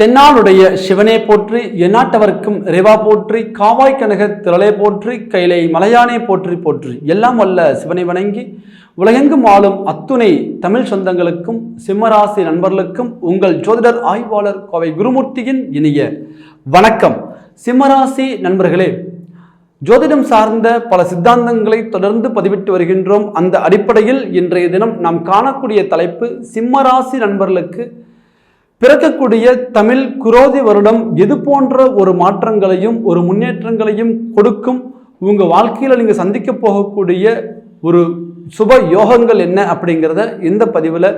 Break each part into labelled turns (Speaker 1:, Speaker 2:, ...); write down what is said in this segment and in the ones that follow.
Speaker 1: தென்னாளுடைய சிவனே போற்றி எந்நாட்டவர்க்கும் ரேவா போற்றி காவாய் கனக திரளே போற்றி கைலை மலையானே போற்றி போற்றி. எல்லாம் வல்ல சிவனை வணங்கி உலகெங்கும் ஆளும் அத்துணை தமிழ் சொந்தங்களுக்கும் சிம்மராசி நண்பர்களுக்கும் உங்கள் ஜோதிடர் ஆய்வாளர் கோவை குருமூர்த்தியின் இனிய வணக்கம். சிம்மராசி நண்பர்களே ஜோதிடம் சார்ந்த பல சித்தாந்தங்களை தொடர்ந்து பதிவிட்டு வருகின்றோம். அந்த அடிப்படையில் இன்றைய தினம் நாம் காணக்கூடிய தலைப்பு சிம்மராசி நண்பர்களுக்கு பிறக்கக்கூடிய தமிழ் குரோதி வருடம் எது போன்ற ஒரு மாற்றங்களையும் ஒரு முன்னேற்றங்களையும் கொடுக்கும்? உங்கள் வாழ்க்கையில் நீங்கள் சந்திக்க போகக்கூடிய ஒரு சுப யோகங்கள் என்ன அப்படிங்கிறத இந்த பதிவில்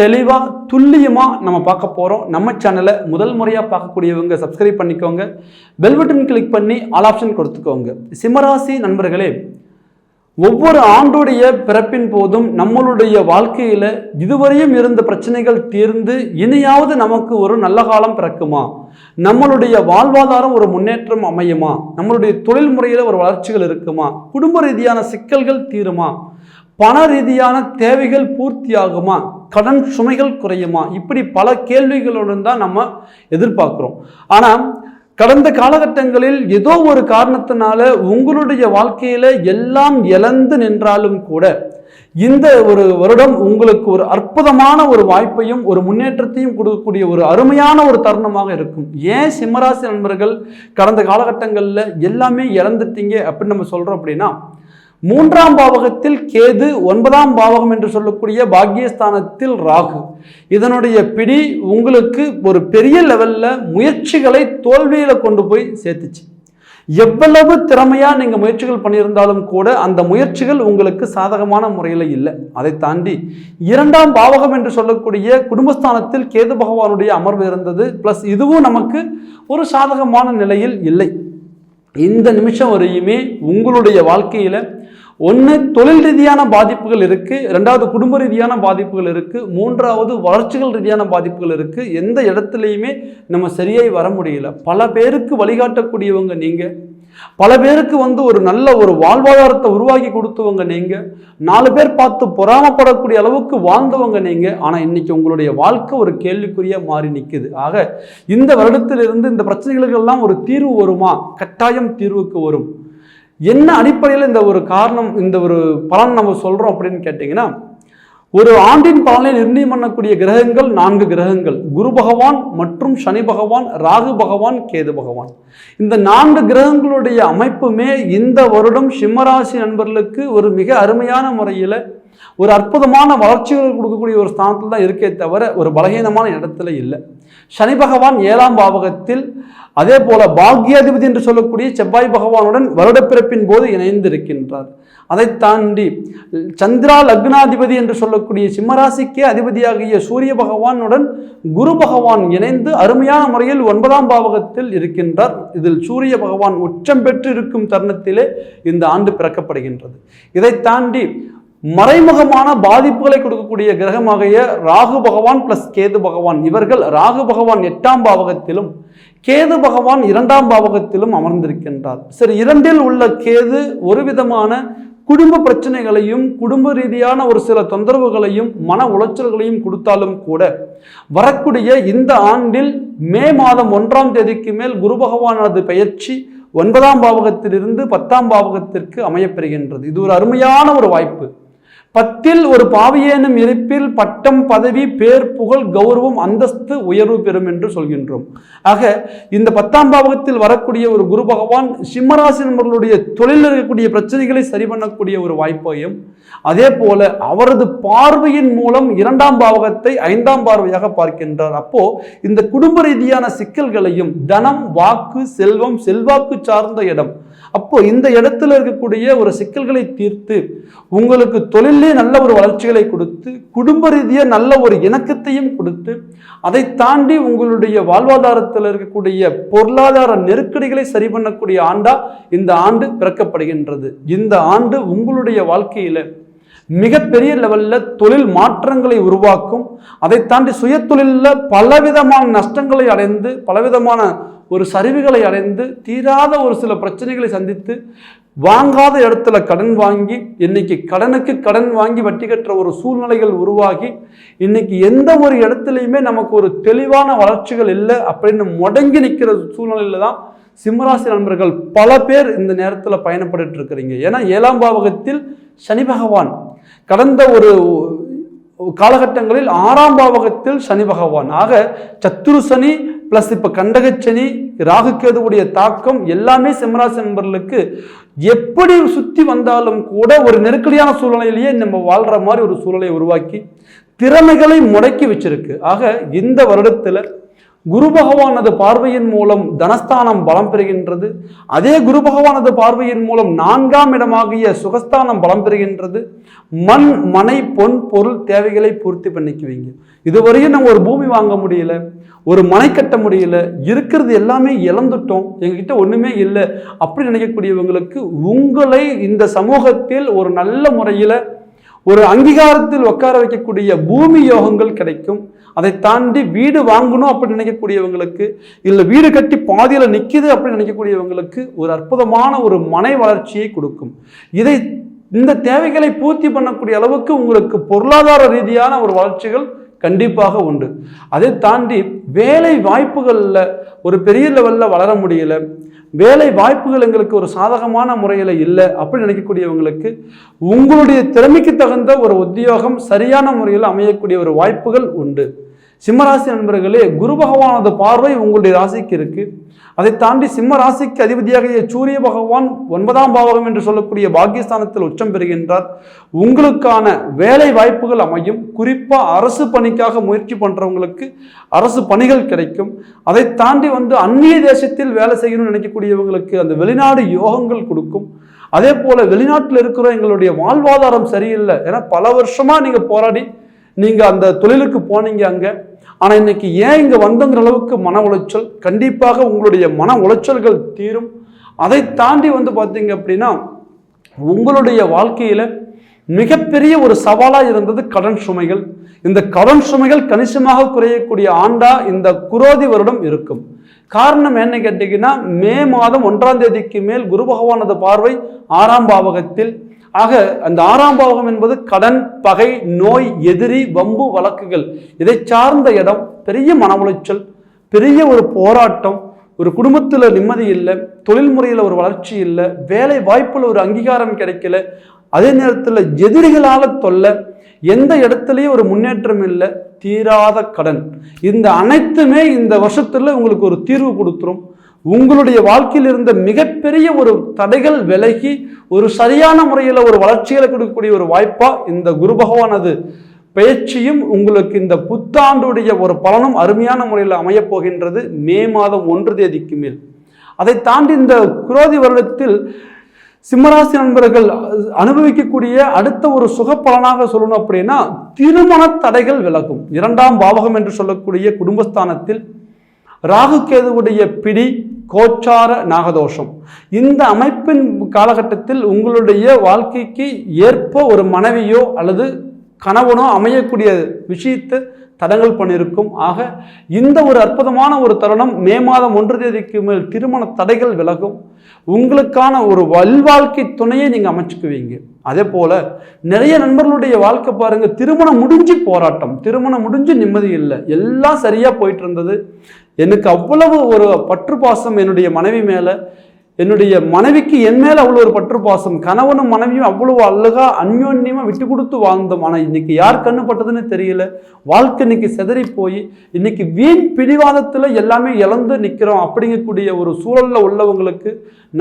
Speaker 1: தெளிவாக துல்லியமாக நம்ம பார்க்க போகிறோம் நம்ம சேனலை முதல் முறையாக பார்க்கக்கூடியவங்க சப்ஸ்கிரைப் பண்ணிக்கோங்க. பெல் பட்டன் கிளிக் பண்ணி ஆல் ஆப்ஷன் கொடுத்துக்கோங்க. சிம்மராசி நண்பர்களே ஒவ்வொரு ஆண்டுடைய பிறப்பின் போதும் நம்மளுடைய வாழ்க்கையில் இதுவரையும் இருந்த பிரச்சனைகள் தீர்ந்து இனியாவது நமக்கு ஒரு நல்ல காலம் பிறக்குமா? நம்மளுடைய வாழ்வாதாரம் ஒரு முன்னேற்றம் அமையுமா? நம்மளுடைய தொழில் முறையில் ஒரு வளர்ச்சிகள் இருக்குமா? குடும்ப ரீதியான சிக்கல்கள் தீருமா? பண ரீதியான தேவைகள் பூர்த்தியாகுமா? கடன் சுமைகள் குறையுமா? இப்படி பல கேள்விகளுடன் தான் நம்ம எதிர்பார்க்குறோம். ஆனால் கடந்த காலகட்டங்களில் ஏதோ ஒரு காரணத்தினால உங்களுடைய வாழ்க்கையில எல்லாம் இழந்து நின்றாலும் கூட இந்த ஒரு வருடம் உங்களுக்கு ஒரு அற்புதமான ஒரு வாய்ப்பையும் ஒரு முன்னேற்றத்தையும் கொடுக்கக்கூடிய ஒரு அருமையான ஒரு தருணமாக இருக்கும். ஏன் சிம்மராசி நண்பர்கள் கடந்த காலகட்டங்களில் எல்லாமே இழந்துட்டீங்க அப்படின்னு நம்ம சொல்றோம் அப்படின்னா மூன்றாம் பாவகத்தில் கேது ஒன்பதாம் பாவகம் என்று சொல்லக்கூடிய பாக்கியஸ்தானத்தில் ராகு. இதனுடைய பிடி உங்களுக்கு ஒரு பெரிய லெவல்ல முயற்சிகளை தோல்வியில கொண்டு போய் சேர்த்துச்சு. எவ்வளவு திறமையா நீங்க முயற்சிகள் பண்ணியிருந்தாலும் கூட அந்த முயற்சிகள் உங்களுக்கு சாதகமான முறையில் இல்லை. அதை தாண்டி இரண்டாம் பாவகம் என்று சொல்லக்கூடிய குடும்பஸ்தானத்தில் கேது பகவானுடைய அமர்வு இருந்தது. பிளஸ் இதுவும் நமக்கு ஒரு சாதகமான நிலையில் இல்லை. இந்த நிமிஷம் வரையுமே உங்களுடைய வாழ்க்கையில ஒன்று தொழில் ரீதியான பாதிப்புகள் இருக்குது ரெண்டாவது குடும்ப ரீதியான பாதிப்புகள் இருக்குது மூன்றாவது வளர்ச்சிகள் ரீதியான பாதிப்புகள் இருக்குது எந்த இடத்துலையுமே நம்ம சரியாய் வர முடியல. பல பேருக்கு வழிகாட்டக்கூடியவங்க நீங்கள் பல பேருக்கு வந்து ஒரு நல்ல ஒரு வாழ்வாதாரத்தை உருவாக்கி கொடுத்தவங்க நீங்கள் நாலு பேர் பார்த்து பொறாமப்படக்கூடிய அளவுக்கு வாழ்ந்தவங்க நீங்கள் ஆனால் இன்னைக்கு உங்களுடைய வாழ்க்கை ஒரு கேள்விக்குறியாக மாறி நிற்குது ஆக இந்த வருடத்திலிருந்து இந்த பிரச்சனைகளுக்கெல்லாம் ஒரு தீர்வு வருமா? கட்டாயம் தீர்வுக்கு வரும். என்ன அடிப்படையில் இந்த ஒரு காரணம் இந்த ஒரு பலன் நம்ம சொல்கிறோம் அப்படின்னு கேட்டிங்கன்னா ஒரு ஆண்டின் பலனை நிர்ணயம் பண்ணக்கூடிய கிரகங்கள் நான்கு கிரகங்கள். குரு பகவான் மற்றும் சனி பகவான் ராகு பகவான் கேது பகவான். இந்த நான்கு கிரகங்களுடைய அமைப்புமே இந்த வருடம் சிம்மராசி நண்பர்களுக்கு ஒரு மிக அருமையான முறையில் ஒரு அற்புதமான வளர்ச்சிகள் கொடுக்கக்கூடிய ஒரு ஸ்தானத்தில் தான் இருக்கே தவிர ஒரு பலகீனமான இடத்துல இல்லை. சனி பகவான் ஏழாம் பாவகத்தில் அதே போல பாக்யாதிபதி என்று சொல்லக்கூடிய செவ்வாய் பகவானுடன் வருடப்பிறப்பின் போது இணைந்து இருக்கின்றார் அதை தாண்டி சந்திரா லக்னாதிபதி என்று சொல்லக்கூடிய சிம்மராசிக்கே அதிபதியாகிய சூரிய பகவானுடன் குரு பகவான் இணைந்து அருமையான முறையில் ஒன்பதாம் பாவகத்தில் இருக்கின்றார். இதில் சூரிய பகவான் உச்சம் பெற்று இருக்கும் தருணத்திலே இந்த ஆண்டு பிறக்கப்படுகின்றது. இதை தாண்டி மறைமுகமான பாதிப்புகளை கொடுக்கக்கூடிய கிரகமாகிய ராகு பகவான் பிளஸ் கேது பகவான். இவர்கள் ராகு பகவான் எட்டாம் பாவகத்திலும் கேது பகவான் இரண்டாம் பாவகத்திலும் அமர்ந்திருக்கின்றார். சரி இரண்டில் உள்ள கேது ஒரு விதமான குடும்ப பிரச்சனைகளையும் குடும்ப ரீதியான ஒரு சில தொந்தரவுகளையும் மன உளைச்சல்களையும் கொடுத்தாலும் கூட வரக்கூடிய இந்த ஆண்டில் மே மாதம் ஒன்றாம் தேதிக்கு மேல் குரு பகவானது பயிற்சி ஒன்பதாம் பாவகத்திலிருந்து பத்தாம் பாவகத்திற்கு அமையப்பெறுகின்றது இது ஒரு அருமையான ஒரு வாய்ப்பு. பத்தில் ஒரு பாவியேனும் இருப்பில் பட்டம் பதவி பேர் புகழ் கௌரவம் அந்தஸ்து உயர்வு பெறும் என்று சொல்கின்றோம். ஆக இந்த பத்தாம் பாவகத்தில் வரக்கூடிய ஒரு குரு பகவான் சிம்மராசி நண்பர்களுடைய தொழிலில் இருக்கக்கூடிய பிரச்சனைகளை சரி பண்ணக்கூடிய ஒரு வாய்ப்பையும் அதே போல அவரது பார்வையின் மூலம் இரண்டாம் பாவகத்தை ஐந்தாம் பார்வையாக பார்க்கின்றார். அப்போ இந்த குடும்ப ரீதியான சிக்கல்களையும் தனம் வாக்கு செல்வம் செல்வாக்கு சார்ந்த இடம் அப்போ இந்த இடத்துல இருக்கக்கூடிய ஒரு சிக்கல்களை தீர்த்து உங்களுக்கு தொழிலே நல்ல ஒரு வளர்ச்சிகளை கொடுத்து குடும்ப ரீதியாக நல்ல ஒரு இணக்கத்தையும் கொடுத்து அதை தாண்டி உங்களுடைய வாழ்வாதாரத்தில் இருக்கக்கூடிய பொருளாதார நெருக்கடிகளை சரி பண்ணக்கூடிய ஆண்டா இந்த ஆண்டு பிறக்கப்படுகின்றது. இந்த ஆண்டு உங்களுடைய வாழ்க்கையில மிகப்பெரிய லெவலில் தொழில் மாற்றங்களை உருவாக்கும். அதை தாண்டி சுய தொழிலில் பலவிதமான நஷ்டங்களை அடைந்து பலவிதமான ஒரு சரிவுகளை அடைந்து தீராத ஒரு சில பிரச்சனைகளை சந்தித்து வாங்காத இடத்துல கடன் வாங்கி இன்னைக்கு கடனுக்கு கடன் வாங்கி வட்டி கட்டுற ஒரு சூழ்நிலைகள் உருவாகி இன்னைக்கு எந்த ஒரு இடத்துலையுமே நமக்கு ஒரு தெளிவான வளர்ச்சிகள் இல்லை அப்படின்னு முடங்கி நிற்கிற சூழ்நிலையில தான் சிம்மராசி நண்பர்கள் பல பேர் இந்த நேரத்தில் பயணப்பட்டு இருக்கிறீங்க ஏன்னா ஏழாம் பாவகத்தில் சனி பகவான். கடந்த ஒரு காலகட்டங்களில் ஆறாம் பாவகத்தில் சனி பகவான். ஆக சத்துரு சனி ப்ளஸ் இப்போ கண்டகச்சனி ராகுக்கேதுவுடைய தாக்கம் எல்லாமே சிம்மராசி நண்பர்களுக்கு எப்படி சுற்றி வந்தாலும் கூட ஒரு நெருக்கடியான சூழ்நிலையிலேயே நம்ம வாழ்கிற மாதிரி ஒரு சூழலை உருவாக்கி திறமைகளை முடக்கி வச்சிருக்கு. ஆக இந்த வருடத்தில் குரு பகவானது பார்வையின் மூலம் தனஸ்தானம் பலம் பெறுகின்றது. அதே குரு பகவானது பார்வையின் மூலம் நான்காம் இடமாகிய சுகஸ்தானம் பலம் பெறுகின்றது. மண் மனை பொன் பொருள் தேவைகளை பூர்த்தி பண்ணிக்குவீங்க. இதுவரையும் நம்ம ஒரு பூமி வாங்க முடியல ஒரு மனை கட்ட முடியல இருக்கிறது எல்லாமே இழந்துட்டோம் எங்ககிட்ட ஒண்ணுமே இல்லை அப்படி நினைக்கக்கூடியவங்களுக்கு உங்களை இந்த சமூகத்தில் ஒரு நல்ல முறையில் ஒரு அங்கீகாரத்தில் உட்கார வைக்கக்கூடிய பூமி யோகங்கள் கிடைக்கும். அதை தாண்டி வீடு வாங்கணும் அப்படின்னு நினைக்கக்கூடியவங்களுக்கு இல்லை வீடு கட்டி பாதியில் நிற்கிது அப்படின்னு நினைக்கக்கூடியவங்களுக்கு ஒரு அற்புதமான ஒரு மனை வளர்ச்சியை கொடுக்கும். இதை இந்த தேவைகளை பூர்த்தி பண்ணக்கூடிய அளவுக்கு உங்களுக்கு பொருளாதார ரீதியான ஒரு வளர்ச்சிகள் கண்டிப்பாக உண்டு. அதை தாண்டி வேலை வாய்ப்புகளில் ஒரு பெரிய லெவலில் வளர முடியல. வேலை வாய்ப்புகள் எங்களுக்கு ஒரு சாதகமான முறையில் இல்லை அப்படின்னு நினைக்கக்கூடியவங்களுக்கு உங்களுடைய திறமைக்கு தகுந்த ஒரு உத்தியோகம் சரியான முறையில் அமையக்கூடிய ஒரு வாய்ப்புகள் உண்டு. சிம்மராசி நண்பர்களே குரு பகவானது பார்வை உங்களுடைய ராசிக்கு இருக்கு. அதை தாண்டி சிம்ம ராசிக்கு அதிபதியாக சூரிய பகவான் ஒன்பதாம் பாவகம் என்று சொல்லக்கூடிய பாகிஸ்தானத்தில் உச்சம் பெறுகின்றார். உங்களுக்கான வேலை வாய்ப்புகள் அமையும். குறிப்பாக அரசு பணிக்காக முயற்சி பண்ணுறவங்களுக்கு அரசு பணிகள் கிடைக்கும். அதை தாண்டி வந்து அந்நிய தேசத்தில் வேலை செய்யணும்னு நினைக்கக்கூடியவங்களுக்கு அந்த வெளிநாடு யோகங்கள் கொடுக்கும். அதே போல வெளிநாட்டில் இருக்கிற எங்களுடைய வாழ்வாதாரம் சரியில்லை. ஏன்னா பல வருஷமா நீங்க போராடி நீங்கள் அந்த தொழிலுக்கு போனீங்க அங்கே. ஆனால் இன்னைக்கு ஏன் இங்கே வந்தங்கிற அளவுக்கு மன உளைச்சல்? கண்டிப்பாக உங்களுடைய மன உளைச்சல்கள் தீரும். அதை தாண்டி வந்து பார்த்தீங்க அப்படின்னா உங்களுடைய வாழ்க்கையில் மிகப்பெரிய ஒரு சவாலாக இருந்தது கடன் சுமைகள். இந்த கடன் சுமைகள் கணிசமாக குறையக்கூடிய ஆண்டா இந்த குரோதி வருடம் இருக்கும். காரணம் என்ன கேட்டீங்கன்னா மே மாதம் ஒன்றாம் தேதிக்கு மேல் குரு பகவானது பார்வை ஆறாம் பாவகத்தில். ஆக அந்த ஆறாம் பாவகம் என்பது கடன் பகை நோய் எதிரி வம்பு வழக்குகள். இதை சார்ந்த இடம் பெரிய மன உளைச்சல் பெரிய ஒரு போராட்டம் ஒரு குடும்பத்தில் நிம்மதி இல்லை தொழில் முறையில் ஒரு வளர்ச்சி இல்லை வேலை வாய்ப்பில் ஒரு அங்கீகாரம் கிடைக்கல அதே நேரத்தில் எதிரிகளால் தொல்லை எந்த இடத்துலையும் ஒரு முன்னேற்றம் இல்லை தீராத கடன். இந்த அனைத்துமே இந்த வருஷத்தில் உங்களுக்கு ஒரு தீர்வு கொடுத்துரும். உங்களுடைய வாழ்க்கையில் இருந்த மிகப்பெரிய ஒரு தடைகள் விலகி ஒரு சரியான முறையில் ஒரு வளர்ச்சிகளை கொடுக்கக்கூடிய ஒரு வாய்ப்பாக இந்த குரு பகவானது பயிற்சியும் உங்களுக்கு இந்த புத்தாண்டுடைய ஒரு பலனும் அருமையான முறையில் அமையப் போகின்றது மே மாதம் ஒன்று தேதிக்கு மேல். அதை தாண்டி இந்த குரோதி வருடத்தில் சிம்மராசி நண்பர்கள் அனுபவிக்கக்கூடிய அடுத்த ஒரு சுக பலனாக சொல்லணும் அப்படின்னா திருமண தடைகள் விலகும். இரண்டாம் பாவகம் என்று சொல்லக்கூடிய குடும்பஸ்தானத்தில் ராகுகேதுவுடைய பிடி கோச்சார நாகதோஷம். இந்த அமைப்பின் காலகட்டத்தில் உங்களுடைய வாழ்க்கைக்கு ஏற்ப ஒரு மனைவியோ அல்லது கணவனோ அமையக்கூடிய விஷயத்தை தடங்கள் பண்ணியிருக்கும் ஆக இந்த ஒரு அற்புதமான ஒரு தருணம் மே மாதம் ஒன்று தேதிக்கு மேல் திருமண தடைகள் விலகும். உங்களுக்கான ஒரு வல்வாழ்க்கை துணையை நீங்கள் அமைச்சுக்குவீங்க. அதே போல் நிறைய நண்பர்களுடைய வாழ்க்கை பாருங்கள் திருமணம் முடிஞ்சு போராட்டம். திருமணம் முடிஞ்சு நிம்மதி இல்லை. எல்லாம் சரியாக போயிட்டு இருந்தது. எனக்கு அவ்வளவு ஒரு பற்று பாசம் என்னுடைய மனைவி மேலே என்னுடைய மனைவிக்கு என் மேல அவ்வளோ ஒரு பற்று பாசம் கணவனும் மனைவியும் அவ்வளோ அழகா அந்யோன்யமா விட்டு கொடுத்து வாழ்ந்தோம். ஆனால் இன்னைக்கு யார் கண்ணு பட்டதுன்னு தெரியல. வாழ்க்கை இன்னைக்கு செதறி போய் இன்னைக்கு வீண் பிடிவாதத்துல எல்லாமே இழந்து நிற்கிறோம் அப்படிங்கக்கூடிய ஒரு சூழல்ல உள்ளவங்களுக்கு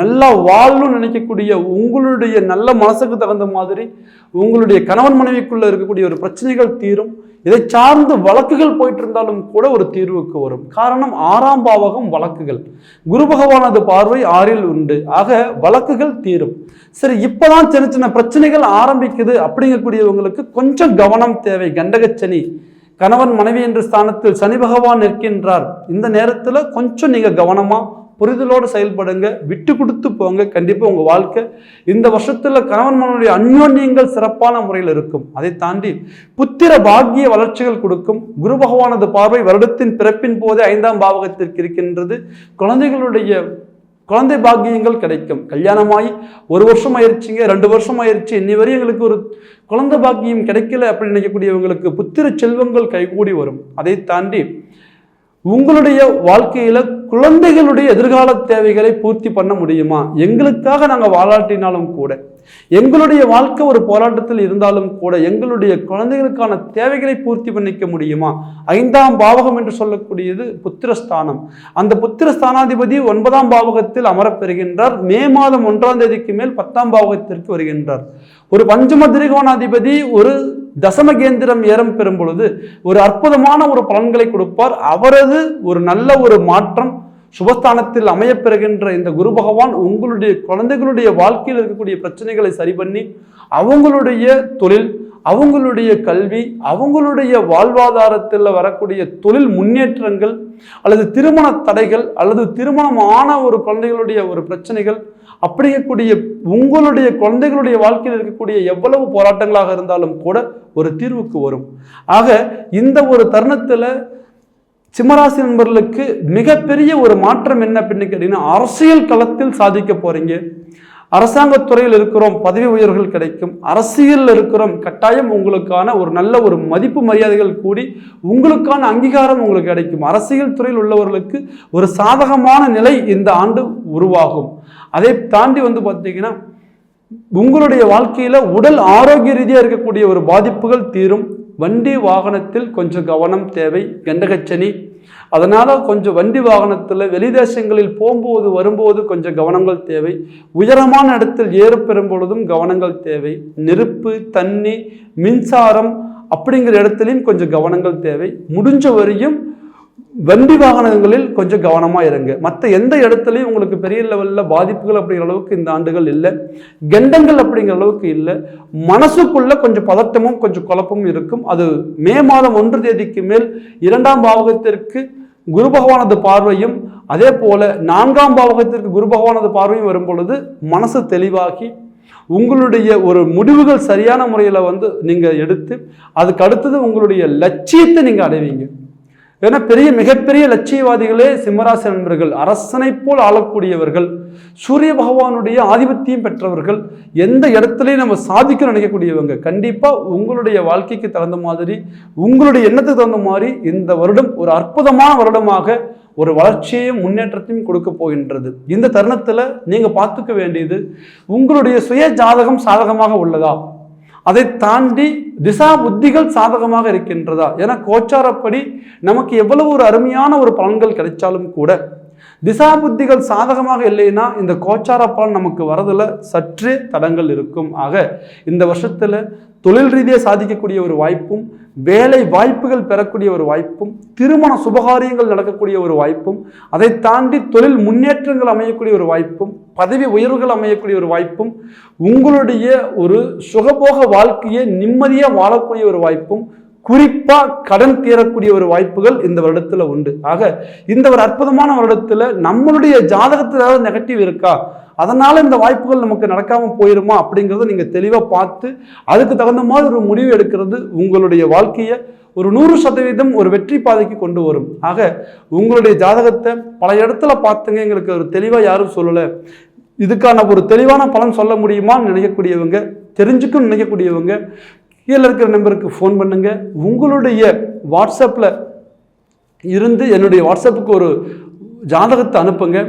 Speaker 1: நல்லா வாழணும்னு நினைக்கக்கூடிய உங்களுடைய நல்ல மனசுக்கு தகுந்த மாதிரி உங்களுடைய கணவன் மனைவிக்குள்ள இருக்கக்கூடிய ஒரு பிரச்சனைகள் தீரும். இதை சார்ந்து வழக்குகள் போயிட்டு இருந்தாலும் கூட ஒரு தீர்வுக்கு வரும். காரணம் ஆறாம் பாவகம் வழக்குகள். குரு பகவானது பார்வை ஆறில் உண்டு. ஆக வழக்குகள் தீரும். சரி இப்போதான் சின்ன சின்ன பிரச்சனைகள் ஆரம்பிக்குது அப்படிங்கக்கூடியவங்களுக்கு கொஞ்சம் கவனம் தேவை. கண்டகச்சனி கணவன் மனைவி என்ற ஸ்தானத்தில் சனி பகவான் நிற்கின்றார். இந்த நேரத்தில் கொஞ்சம் நீங்கள் கவனமாக புரிதலோடு செயல்படுங்க. விட்டு கொடுத்து போங்க. கண்டிப்பாக உங்கள் வாழ்க்கை இந்த வருஷத்தில் கணவன் மனைவியுடைய அந்யோன்யங்கள் சிறப்பான முறையில் இருக்கும். அதை தாண்டி புத்திர பாக்கிய வளர்ச்சிகள் கொடுக்கும். குரு பகவானது பார்வை வருடத்தின் பிறப்பின் போதே ஐந்தாம் பாவகத்திற்கு இருக்கின்றது. குழந்தைகளுடைய குழந்தை பாக்கியங்கள் கிடைக்கும். கல்யாணமாகி ஒரு வருஷம் ஆயிடுச்சுங்க ரெண்டு வருஷம் ஆயிடுச்சு இன்னி வரையும் எங்களுக்கு ஒரு குழந்தை பாக்கியம் கிடைக்கல அப்படின்னு நினைக்கக்கூடியவங்களுக்கு புத்திர செல்வங்கள் கைகூடி வரும். அதை தாண்டி உங்களுடைய வாழ்க்கையில குழந்தைகளுடைய எதிர்கால தேவைகளை பூர்த்தி பண்ண முடியுமா? எங்களுக்காக நாங்கள் வாழாட்டினாலும் கூட. எங்களுடைய வாழ்க்கை ஒரு போராட்டத்தில் இருந்தாலும் கூட எங்களுடைய குழந்தைகளுக்கான தேவைகளை பூர்த்தி பண்ணிக்க முடியுமா? ஐந்தாம் பாவகம் என்று சொல்லக்கூடியது புத்திரஸ்தானம். அந்த புத்திரஸ்தானாதிபதி ஒன்பதாம் பாவகத்தில் அமரப்பெறுகின்றார். மே மாதம் ஒன்றாம் தேதிக்கு மேல் பத்தாம் பாவகத்திற்கு வருகின்றார். ஒரு பஞ்சம திரிகோணாதிபதி ஒரு தசமகேந்திரம் ஏறம் பெறும் பொழுது ஒரு அற்புதமான ஒரு பலன்களை கொடுப்பார். அவரது ஒரு நல்ல ஒரு மாற்றம் சுபஸ்தானத்தில் அமையப்பெறுகின்ற இந்த குரு பகவான் உங்களுடைய குழந்தைகளுடைய வாழ்க்கையில் இருக்கக்கூடிய பிரச்சனைகளை சரி பண்ணி அவங்களுடைய தொழில் அவங்களுடைய கல்வி அவங்களுடைய வாழ்வாதாரத்தில் வரக்கூடிய தொழில் முன்னேற்றங்கள் அல்லது திருமண தடைகள் அல்லது திருமணம் ஆன ஒரு குழந்தைகளுடைய ஒரு பிரச்சனைகள் அப்படிங்கக்கூடிய உங்களுடைய குழந்தைகளுடைய வாழ்க்கையில் இருக்கக்கூடிய எவ்வளவு போராட்டங்களாக இருந்தாலும் கூட ஒரு தீர்வுக்கு வரும். ஆக இந்த ஒரு தருணத்தில் சிம்மராசி நண்பர்களுக்கு மிகப்பெரிய ஒரு மாற்றம் என்ன அப்படின்னு கேட்டீங்கன்னா அரசியல் களத்தில் சாதிக்க போறீங்க. அரசாங்கத்துறையில் இருக்கிறோம் பதவி உயர்வுகள் கிடைக்கும். அரசியலில் இருக்கிறோம் கட்டாயம் உங்களுக்கான ஒரு நல்ல ஒரு மதிப்பு மரியாதைகள் கூடி உங்களுக்கான அங்கீகாரம் உங்களுக்கு கிடைக்கும். அரசியல் துறையில் உள்ளவர்களுக்கு ஒரு சாதகமான நிலை இந்த ஆண்டு உருவாகும். அதை தாண்டி வந்து பார்த்தீங்கன்னா உங்களுடைய வாழ்க்கையில் உடல் ஆரோக்கிய ரீதியாக இருக்கக்கூடிய ஒரு பாதிப்புகள் தீரும். வண்டி வாகனத்தில் கொஞ்சம் கவனம் தேவை கண்டகச்சனி அதனால் கொஞ்சம் வண்டி வாகனத்தில் வெளிதேசங்களில் போகும்போது வரும்போது கொஞ்சம் கவனங்கள் தேவை. உயரமான இடத்தில் ஏறப்பெறும் பொழுதும் கவனங்கள் தேவை. நெருப்பு தண்ணி மின்சாரம் அப்படிங்கிற இடத்துலையும் கொஞ்சம் கவனங்கள் தேவை. முடிஞ்ச வரையும் வண்டி வாகனங்களில் கொஞ்சம் கவனமாக இருங்க. மற்ற எந்த இடத்துலையும் உங்களுக்கு பெரிய லெவலில் பாதிப்புகள் அப்படிங்கிற அளவுக்கு இந்த ஆண்டுகள் இல்லை. கெண்டங்கள் அப்படிங்கிற அளவுக்கு இல்லை. மனசுக்குள்ளே கொஞ்சம் பதட்டமும் கொஞ்சம் குழப்பமும் இருக்கும். அது மே மாதம் ஒன்று தேதிக்கு மேல் இரண்டாம் பாவகத்திற்கு குரு பகவானது பார்வையும் அதே போல நான்காம் பாவகத்திற்கு குரு பகவானது பார்வையும் வரும் பொழுது மனசு தெளிவாகி உங்களுடைய ஒரு முடிவுகள் சரியான முறையில் வந்து நீங்கள் எடுத்து அதுக்கு அடுத்தது உங்களுடைய லட்சியத்தை நீங்கள் அடைவீங்க. ஏன்னா பெரிய மிகப்பெரிய லட்சியவாதிகளே சிம்மராசி நண்பர்கள். அரசனை போல் ஆளக்கூடியவர்கள். சூரிய பகவானுடைய ஆதிபத்தியம் பெற்றவர்கள். எந்த இடத்துலையும் நம்ம சாதிக்க நினைக்கக்கூடியவங்க. கண்டிப்பாக உங்களுடைய வாழ்க்கைக்கு தகுந்த மாதிரி உங்களுடைய எண்ணத்துக்கு தகுந்த மாதிரி இந்த வருடம் ஒரு அற்புதமான வருடமாக ஒரு வளர்ச்சியையும் முன்னேற்றத்தையும் கொடுக்க போகின்றது. இந்த தருணத்தில் நீங்கள் பார்த்துக்க வேண்டியது உங்களுடைய சுய ஜாதகம் சாதகமாக உள்ளதா? அதை தாண்டி திசா புத்திகள் சாதகமாக இருக்கின்றதா? ஏன்னா கோச்சாரப்படி நமக்கு எவ்வளவு ஒரு அருமையான ஒரு பலன்கள் கிடைச்சாலும் கூட திசா புத்திகள் சாதகமாக இல்லைன்னா இந்த கோச்சார பலன் நமக்கு வரதில் சற்றே தடங்கள் இருக்கும். ஆக இந்த வருஷத்தில் தொழில் ரீதியாக சாதிக்கக்கூடிய ஒரு வாய்ப்பும் வேலை வாய்ப்புகள் பெறக்கூடிய ஒரு வாய்ப்பும் திருமண சுபகாரியங்கள் நடக்கக்கூடிய ஒரு வாய்ப்பும் அதை தாண்டி தொழில் முன்னேற்றங்கள் அமையக்கூடிய ஒரு வாய்ப்பும் பதவி உயர்வுகள் அமையக்கூடிய ஒரு வாய்ப்பும் உங்களுடைய ஒரு சுகபோக வாழ்க்கையை நிம்மதியாக வாழக்கூடிய ஒரு வாய்ப்பும் குறிப்பாக கடன் தீரக்கூடிய ஒரு வாய்ப்புகள் இந்த வருடத்தில் உண்டு. ஆக இந்த ஒரு அற்புதமான வருடத்தில் நம்மளுடைய ஜாதகத்தில் ஏதாவது நெகட்டிவ் இருக்கா? அதனால் இந்த வாய்ப்புகள் நமக்கு நடக்காமல் போயிருமா? அப்படிங்கிறத நீங்கள் தெளிவாக பார்த்து அதுக்கு தகுந்த மாதிரி ஒரு முடிவு எடுக்கிறது உங்களுடைய வாழ்க்கையை ஒரு நூறு சதவீதம் ஒரு வெற்றி பாதைக்கு கொண்டு வரும். ஆக உங்களுடைய ஜாதகத்தை பல இடத்துல பார்த்துங்க எங்களுக்கு ஒரு தெளிவாக யாரும் சொல்லலை. இதுக்கான ஒரு தெளிவான பலன் சொல்ல முடியுமான்னு நினைக்கக்கூடியவங்க தெரிஞ்சுக்கும் நினைக்கக்கூடியவங்க கீழே இருக்கிற நம்பருக்கு ஃபோன் பண்ணுங்கள் உங்களுடைய வாட்ஸ்அப்பில் இருந்து என்னுடைய வாட்ஸ்அப்புக்கு ஒரு ஜாதகத்தை அனுப்புங்க.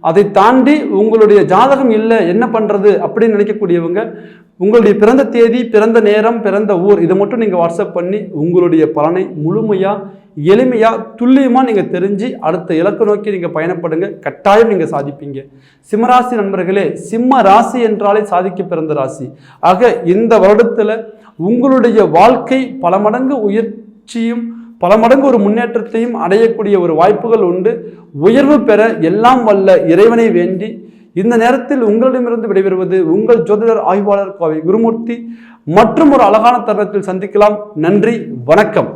Speaker 1: அதை தாண்டி உங்களுடைய ஜாதகம் இல்லை என்ன பண்ணுறது அப்படின்னு நினைக்கக்கூடியவங்க உங்களுடைய பிறந்த தேதி பிறந்த நேரம் பிறந்த ஊர் இதை மட்டும் நீங்கள் வாட்ஸ்அப் பண்ணி உங்களுடைய பலனை முழுமையாக எளிமையாக துல்லியமாக நீங்கள் தெரிஞ்சு அடுத்த இலக்கு நோக்கி நீங்கள் பயணப்படுங்க. கட்டாயம் நீங்கள் சாதிப்பீங்க. சிம்மராசி நண்பர்களே சிம்ம ராசி என்றாலே சாதிக்க பிறந்த ராசி. ஆக இந்த வருடத்தில் உங்களுடைய வாழ்க்கை பல மடங்கு உயர்ச்சியும் பல மடங்கு ஒரு முன்னேற்றத்தையும் அடையக்கூடிய ஒரு வாய்ப்புகள் உண்டு. உயர்வு பெற எல்லாம் வல்ல இறைவனை வேண்டி இந்த நேரத்தில் உங்களிடமிருந்து விடைபெறுவது உங்கள் ஜோதிடர் ஆய்வாளர் கோவை குருமூர்த்தி. மற்றும் ஒரு அழகான தருணத்தில் சந்திக்கலாம். நன்றி வணக்கம்.